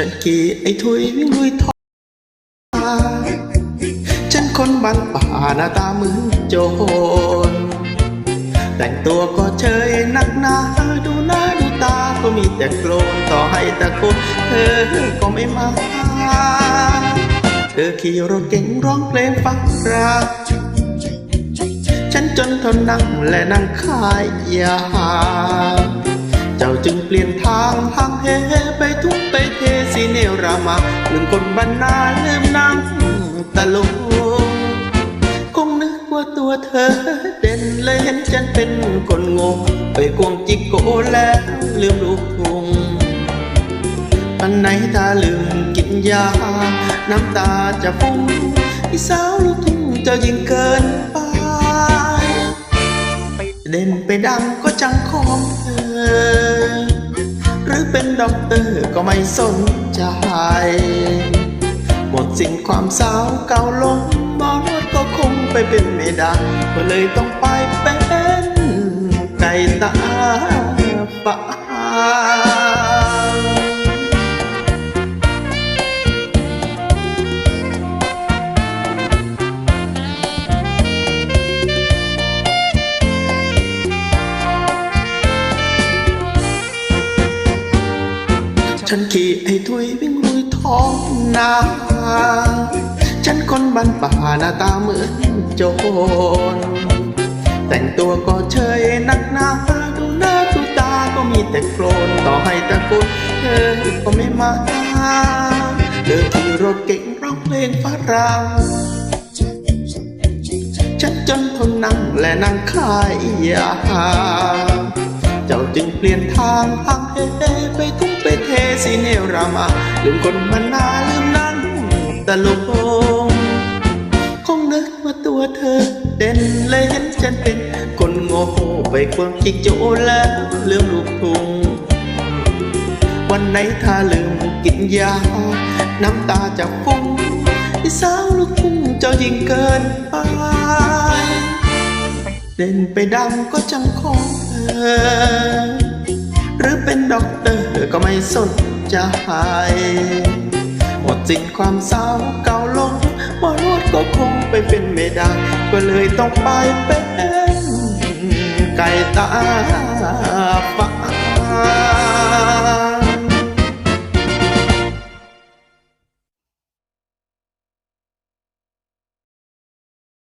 ฉันขี่ไอ้ทุยวิ่งลุยทอฉันคนบ้านป่าหน้าตาเหมือนโจร แต่งตัวก็เชยนักหนาดูหน้าดูตาก็มีแต่โกรนต่อให้ตะโกนเธอก็ไม่มา เธอขี่รถเก่งร้องเพลงฟังรักฉันจนทนนั่งและนั่งขายยา เจ้าจึงเปลี่ยนทางทางเฮไปทุกไปเทสีเนรามาลืมคนบรรณาลืมนั่งตะลุงคงนึกว่าตัวเธอ เด่นเลยเห็นฉันเป็นคนโง่ไปกวงจิกโกแล้วลืมลูกทุ่งอันไหนถ้าลืมกินยา น้ำตาจะฟุ้งพี่สาวลูกทุ่งเจ้ายิ่งเกินไปเด่นไปดังก็จังของเธอ รือเป็นด็อกเตอร์ก็ไม่สนใจ หมดสิ้นความสาวเก่าลงหมอนวดก็คงไปเป็นไม่ได้ก็เลยต้องไปเป็นไก่ตาฝา ฉันขี่ไอ้ทุยวิ่งลุยท้องนาฉันคนบ้านป่าหน้าตาเหมือนโจร แต่งตัวก็เชยนักหนาดูหน้าดูตาก็มีแต่โคลนต่อให้ตะโกนเธอก็ไม่มาเดินที่รถเก่งร้องเพลงฝรั่งฉันจนทนนั่งและนั่งขายยา จึงเปลี่ยนทางทางเฮไปทุ่งไปเทสีเนรามาลืมคนมันนาลืมนั่งตะลุงคงนึกว่าตัวเธอ เด่นเลยเห็นฉันเป็นคนโง่ไปควงจิกโจแล้วลืมลูกทุ่งวันไหนถ้าลืมกินยา น้ำตาจะฟุ้งที่สาวลูกทุ่งเจ้ายิ่งเกินไปเด่นไปดังก็จังของ อ หรือเป็นด็อกเตอร์ก็ไม่สนใจหมดสิ้นความเศร้าเก่าลงมอรวดก็คงไปเป็นไม่ได้ก็เลยต้องไปเป็นไก่ตาฟ้า